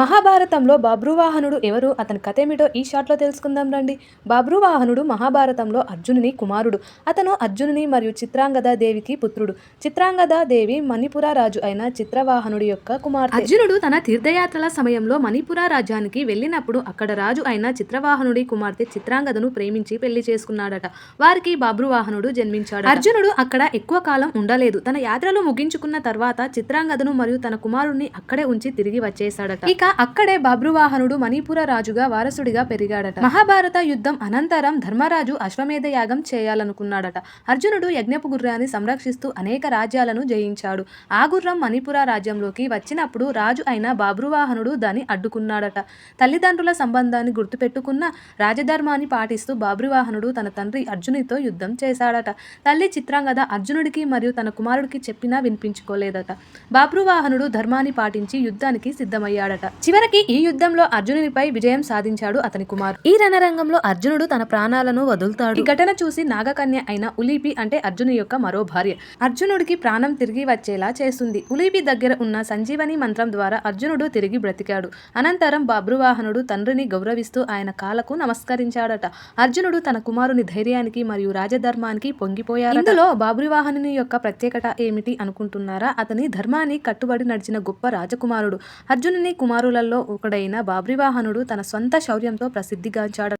మహాభారతంలో బాబ్రువాహనుడు ఎవరు? అతని కథ ఏమిటో ఈ షాట్లో తెలుసుకుందాం రండి. బాబ్రువాహనుడు మహాభారతంలో అర్జునుని కుమారుడు. అతను అర్జునుని మరియు చిత్రాంగద దేవికి పుత్రుడు. చిత్రాంగద దేవి మణిపుర రాజు అయిన చిత్రవాహనుడి యొక్క కుమారుడు అర్జునుడు తన తీర్థయాత్రల సమయంలో మణిపుర రాజ్యానికి వెళ్ళినప్పుడు అక్కడ రాజు అయిన చిత్రవాహనుడి కుమార్తె చిత్రాంగదను ప్రేమించి పెళ్ళి చేసుకున్నాడట. వారికి బాబ్రువాహనుడు జన్మించాడు అర్జునుడు అక్కడ ఎక్కువ కాలం ఉండలేదు. తన యాత్రలు ముగించుకున్న తర్వాత చిత్రాంగదను మరియు తన కుమారుడిని అక్కడే ఉంచి తిరిగి వచ్చేశాడట. ఇక అక్కడే బబ్రువాహనుడు మణిపుర రాజుగా వారసుడిగా పెరిగాడట. మహాభారత యుద్ధం అనంతరం ధర్మరాజు అశ్వమేధ యాగం చేయాలనుకున్నాడట. అర్జునుడు యజ్ఞపు గుర్రాన్ని సంరక్షిస్తూ అనేక రాజ్యాలను జయించాడు. ఆ గుర్రం మణిపుర రాజ్యంలోకి వచ్చినప్పుడు రాజు అయిన బాబ్రువాహనుడు దాన్ని అడ్డుకున్నాడట. తల్లిదండ్రుల సంబంధాన్ని గుర్తుపెట్టుకున్న రాజధర్మాన్ని పాటిస్తూ బాబ్రువాహనుడు తన తండ్రి అర్జునితో యుద్ధం చేశాడట. తల్లి చిత్రాంగద అర్జునుడికి మరియు తన కుమారుడికి చెప్పినా వినిపించుకోలేదట. బాబ్రువాహనుడు ధర్మాన్ని పాటించి యుద్ధానికి సిద్ధమయ్యాడట. చివరికి ఈ యుద్ధంలో అర్జునునిపై విజయం సాధించాడు అతని కుమారు ఈ రణరంగంలో అర్జునుడు తన ప్రాణాలను వదులుతాడు. ఈ ఘటన చూసి నాగకన్య అయిన ఉలీపి అంటే అర్జును యొక్క మరో భార్య. అర్జునుడికి ప్రాణం తిరిగి వచ్చేలా చేస్తుంది. ఉలీపి దగ్గర ఉన్న సంజీవని మంత్రం ద్వారా అర్జునుడు తిరిగి బ్రతికాడు. అనంతరం బాబ్రువాహనుడు తండ్రిని గౌరవిస్తూ ఆయన కాలకు నమస్కరించాడట. అర్జునుడు తన కుమారుని ధైర్యానికి మరియు రాజధర్మానికి పొంగిపోయారు ఇందులో బాబ్రువాహనుని యొక్క ప్రత్యేకత ఏమిటి అనుకుంటున్నారా? అతని ధర్మాన్ని కట్టుబడి నడిచిన గొప్ప రాజకుమారుడు. అర్జునుని కుమారులలో ఒకడైన బాబ్రివాహనుడు తన సొంత శౌర్యంతో ప్రసిద్ధిగాంచాడు.